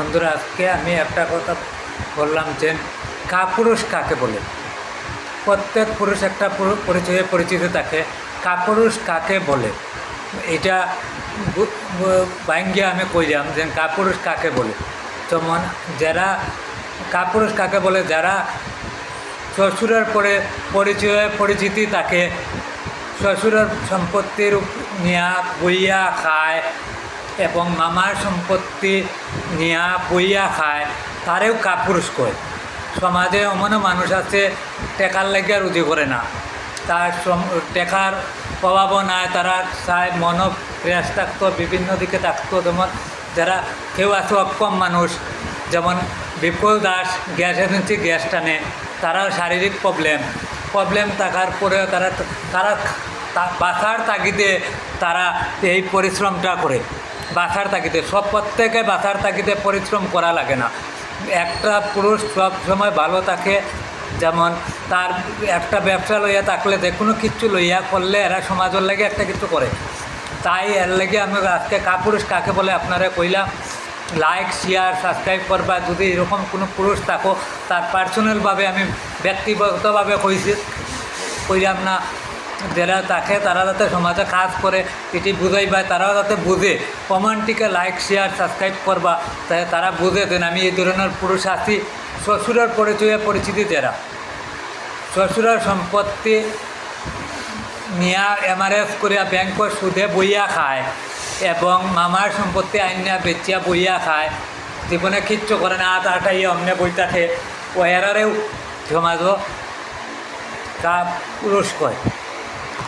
বন্ধুরা, আজকে আমি একটা কথা বললাম যে কাপুরুষ কাকে বলে? প্রত্যেক পুরুষ একটা পরিচয়ে পরিচিত থাকে। কাপুরুষ কাকে বলে? এটা বাইঙ্গে আমি কইলাম যে কাপুরুষ কাকে বলে? যেমন যারা কাপুরুষ কাকে বলে? যারা শ্বশুরের পরে পরিচয়ে পরিচিতি থাকে, শ্বশুরের সম্পত্তির নিয়া, বইয়া খায় এবং মামার সম্পত্তি নিয়া বইয়া খায়, তারেও কাপুরুষ কয়। সমাজে এমনও মানুষ আছে, টেকার লাগিয়া রুজি করে না। তার টেকার প্রভাবও নাই, তারা চায় মন ফ্রেশ থাকতো বিভিন্ন দিকে থাকতো। যেমন যারা কেউ আছে অক্ষম মানুষ, যেমন Bipul Das gas agency gas টানে, তারাও শারীরিক প্রবলেম প্রবলেম থাকার পরেও তারা তারা বাঁচার তাগিদে তারা এই পরিশ্রমটা করে। বাঁচার তাগিদে, সব প্রত্যেকে বাঁচার তাগিদে পরিশ্রম করা লাগে না। একটা পুরুষ সব সময় ভালো থাকে, যেমন তার একটা ব্যবসা লইয়া থাকলে, যে কোনো কিছু লইয়া করলে এরা সমাজের লাগে একটা কিছু করে। তাই এর লাগে আমি আজকে কাপুরুষ কাকে বলে আপনারা কইলাম লাইক শেয়ার সাবস্ক্রাইব করবা। যদি এরকম কোনো পুরুষ থাকো, তার পার্সোনালভাবে আমি ব্যক্তিগতভাবে কইছি, কইলাম না। যারা থাকে, তারা যাতে সমাজে কাজ করে, এটি বুঝাইবা তারাও যাতে বুঝে। কমেন্টটিকে লাইক শেয়ার সাবস্ক্রাইব করবা তাই তারা বুঝে দেন। আমি এই ধরনের পুরুষ আছি, শ্বশুরের পরিচয়ে পরিচিতি যারা। শ্বশুরের সম্পত্তি নিয়া এমআরএফ করিয়া ব্যাংকর সুদে বইয়া খায় এবং মামার সম্পত্তি আইনা বেচিয়া বইয়া খায়। জীবনে কিচ্ছু করে না, আট আটাই অমনে বই থাকে। ওয়ারারেও সমাজ তা পুরুষ কয়।